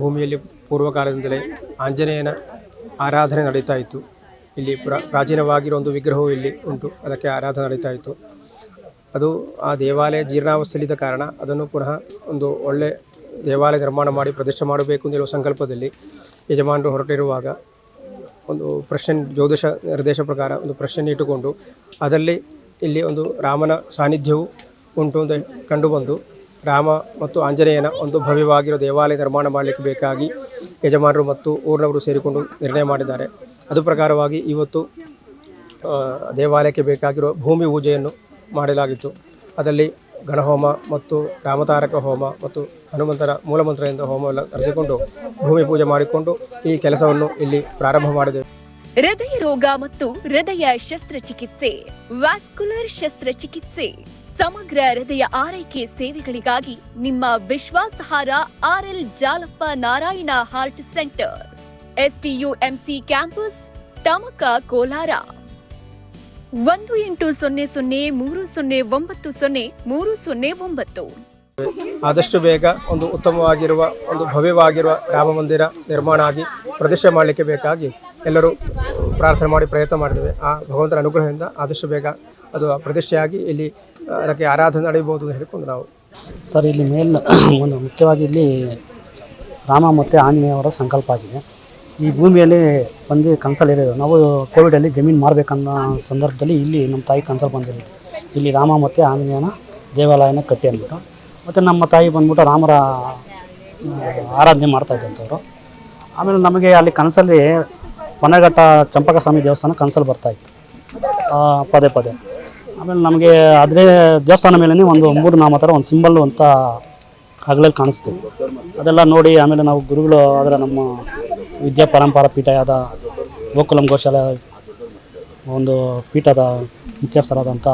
ಭೂಮಿಯಲ್ಲಿ ಪೂರ್ವಕಾಲದಿಂದಲೇ ಆಂಜನೇಯನ ಆರಾಧನೆ ನಡೀತಾ ಇತ್ತು. ಇಲ್ಲಿ ಪ್ರ ಪ್ರಾಚೀನವಾಗಿರೋ ಒಂದು ವಿಗ್ರಹವು ಇಲ್ಲಿ ಉಂಟು. ಅದಕ್ಕೆ ಆರಾಧನೆ ನಡೀತಾ ಇತ್ತು. ಅದು ಆ ದೇವಾಲಯ ಜೀರ್ಣಾವಸ್ಥೆಯಲ್ಲಿದ್ದ ಕಾರಣ ಅದನ್ನು ಪುನಃ ಒಂದು ಒಳ್ಳೆ ದೇವಾಲಯ ನಿರ್ಮಾಣ ಮಾಡಿ ಪ್ರತಿಷ್ಠೆ ಮಾಡಬೇಕು ಅಂತ ಹೇಳುವ ಸಂಕಲ್ಪದಲ್ಲಿ ಯಜಮಾನರು ಹೊರಟಿರುವಾಗ ಒಂದು ಪ್ರಶ್ನೆ ಜ್ಯೋತಿಷ ನಿರ್ದೇಶ ಪ್ರಕಾರ ಒಂದು ಪ್ರಶ್ನೆ ಇಟ್ಟುಕೊಂಡು, ಅದರಲ್ಲಿ ಇಲ್ಲಿ ಒಂದು ರಾಮನ ಸಾನ್ನಿಧ್ಯವು ಉಂಟು ಅಂತ ಕಂಡುಬಂದು ರಾಮ ಮತ್ತು ಆಂಜನೇಯನ ಒಂದು ಭವ್ಯವಾಗಿರೋ ದೇವಾಲಯ ನಿರ್ಮಾಣ ಮಾಡಲಿಕ್ಕೆ ಬೇಕಾಗಿ ಯಜಮಾನರು ಮತ್ತು ಊರಿನವರು ಸೇರಿಕೊಂಡು ನಿರ್ಣಯ ಮಾಡಿದ್ದಾರೆ. ಅದು ಪ್ರಕಾರವಾಗಿ ಇವತ್ತು ದೇವಾಲಯಕ್ಕೆ ಬೇಕಾಗಿರೋ ಭೂಮಿ ಪೂಜೆಯನ್ನು ಮಾಡಲಾಗಿತ್ತು. ಅದರಲ್ಲಿ ಗಣಹೋಮ ಮತ್ತು ರಾಮತಾರಕ ಹೋಮ ಮತ್ತು ಹನುಮಂತರ ಮೂಲಮಂತ್ರದಿಂದ ಹೋಮವನ್ನು ನಡೆಸಿಕೊಂಡು ಭೂಮಿ ಪೂಜೆ ಮಾಡಿಕೊಂಡು ಈ ಕೆಲಸವನ್ನು ಇಲ್ಲಿ ಪ್ರಾರಂಭ ಮಾಡಿದೆವು ಹೃದಯ ರೋಗ ಮತ್ತು ಹೃದಯ ಶಸ್ತ್ರಚಿಕಿತ್ಸೆ, ವಾಸ್ಕುಲರ್ ಶಸ್ತ್ರಚಿಕಿತ್ಸೆ ಸಮಗ್ರ ಹೃದಯ ಆರೈಕೆ ಸೇವೆಗಳಿಗಾಗಿ ನಿಮ್ಮ ವಿಶ್ವಾಸಾರ್ಹ RL Jalappa Narayana heart centre. SDUMC campus, Tamaka Kolar. ಒಂದು ಎಂಟು ಸೊನ್ನೆ ಸೊನ್ನೆ ಮೂರು ಸೊನ್ನೆ ಒಂಬತ್ತು ಸೊನ್ನೆ ಮೂರು ಸೊನ್ನೆ ಒಂಬತ್ತು. ಆದಷ್ಟು ಬೇಗ ಒಂದು ಉತ್ತಮವಾಗಿರುವ, ಒಂದು ಭವ್ಯವಾಗಿರುವ ರಾಮ ಮಂದಿರ ನಿರ್ಮಾಣ ಆಗಿ ಪ್ರದರ್ಶನ ಮಾಡಲಿಕ್ಕೆ ಬೇಕಾಗಿ ಎಲ್ಲರೂ ಪ್ರಾರ್ಥನೆ ಮಾಡಿ ಪ್ರಯತ್ನ ಮಾಡಿದ್ದೇವೆ. ಆ ಭಗವಂತನ ಅನುಗ್ರಹದಿಂದ ಆದಷ್ಟು ಬೇಗ ಅದು ಪ್ರತಿಷ್ಠೆಯಾಗಿ ಇಲ್ಲಿ ಅದಕ್ಕೆ ಆರಾಧನೆ ನಡೆಯಬಹುದು ಅಂತ ಹೇಳಿಕೊಂಡು ನಾವು ಸರ್, ಇಲ್ಲಿ ಮೇಲ್ ಒಂದು ಮುಖ್ಯವಾಗಿ ಇಲ್ಲಿ ರಾಮ ಮತ್ತು ಆಂಜನೇಯವರ ಸಂಕಲ್ಪ ಆಗಿದೆ. ಈ ಭೂಮಿಯಲ್ಲಿ ಬಂದು ಕನ್ಸಲ್ ಇರೋದು ನಾವು ಕೋವಿಡಲ್ಲಿ ಜಮೀನು ಮಾರಬೇಕನ್ನೋ ಸಂದರ್ಭದಲ್ಲಿ ಇಲ್ಲಿ ನಮ್ಮ ತಾಯಿ ಕನ್ಸಲ್ ಬಂದಿರೋದು. ಇಲ್ಲಿ ರಾಮ ಮತ್ತು ಆಂಜನೇಯನ ದೇವಾಲಯನ ಕಟ್ಟಿ ಅಂದ್ಬಿಟ್ಟು, ಮತ್ತು ನಮ್ಮ ತಾಯಿ ಬಂದ್ಬಿಟ್ಟು ರಾಮರ ಆರಾಧನೆ ಮಾಡ್ತಾ ಇದ್ದಂಥವ್ರು ಆಮೇಲೆ ನಮಗೆ ಅಲ್ಲಿ ಕನಸಲ್ಲಿ ಪನಘಟ್ಟ ಚಂಪಕ ಸ್ವಾಮಿ ದೇವಸ್ಥಾನ ಕನಸಲ್ಲಿ ಬರ್ತಾಯಿತ್ತು ಪದೇ ಪದೇ. ಆಮೇಲೆ ನಮಗೆ ಅದೇ ದೇವಸ್ಥಾನ ಮೇಲೇ ಒಂದು ಮೂರು ನಾಮ ಥರ, ಒಂದು ಸಿಂಬಲ್ಲು ಅಂತ ಹಗಲಲ್ಲಿ ಕಾಣಿಸ್ತು. ಅದೆಲ್ಲ ನೋಡಿ ಆಮೇಲೆ ನಾವು ಗುರುಗಳು ಅದರ ನಮ್ಮ ವಿದ್ಯಾ ಪರಂಪರಾ ಪೀಠ ಆದ ಗೋಕುಲಂ ಗೋಶಾಲೆ ಒಂದು ಪೀಠದ ಮುಖ್ಯಸ್ಥರಾದಂಥ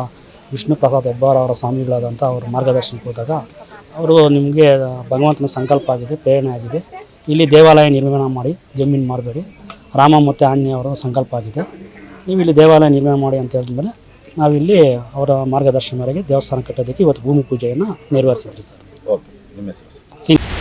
ವಿಷ್ಣು ಪ್ರಸಾದ್ ಹೆಬ್ಬಾರ್ ಅವರ ಸ್ವಾಮಿಗಳಾದಂಥ ಅವರು ಮಾರ್ಗದರ್ಶನಕ್ಕೆ ಹೋದಾಗ ಅವರು ನಿಮಗೆ ಭಗವಂತನ ಸಂಕಲ್ಪ ಆಗಿದೆ, ಪ್ರೇರಣೆ ಆಗಿದೆ. ಇಲ್ಲಿ ದೇವಾಲಯ ನಿರ್ಮಾಣ ಮಾಡಿ, ಜಮೀನು ಮಾಡಬೇಡಿ ರಾಮ ಮತ್ತು ಆಂಜನೇಯ ಅವರ ಸಂಕಲ್ಪ ಆಗಿದೆ. ನೀವು ಇಲ್ಲಿ ದೇವಾಲಯ ನಿರ್ಮಾಣ ಮಾಡಿ ಅಂತ ಹೇಳಿದ್ಮೇಲೆ ನಾವಿಲ್ಲಿ ಅವರ ಮಾರ್ಗದರ್ಶನ ಮೇರೆಗೆ ದೇವಸ್ಥಾನ ಕಟ್ಟೋದಕ್ಕೆ ಇವತ್ತು ಭೂಮಿ ಪೂಜೆಯನ್ನು ನೆರವೇರಿಸಿದ್ರಿ ಸರ್. ಓಕೆ ನಿಮ್ಮ ಹೆಸರು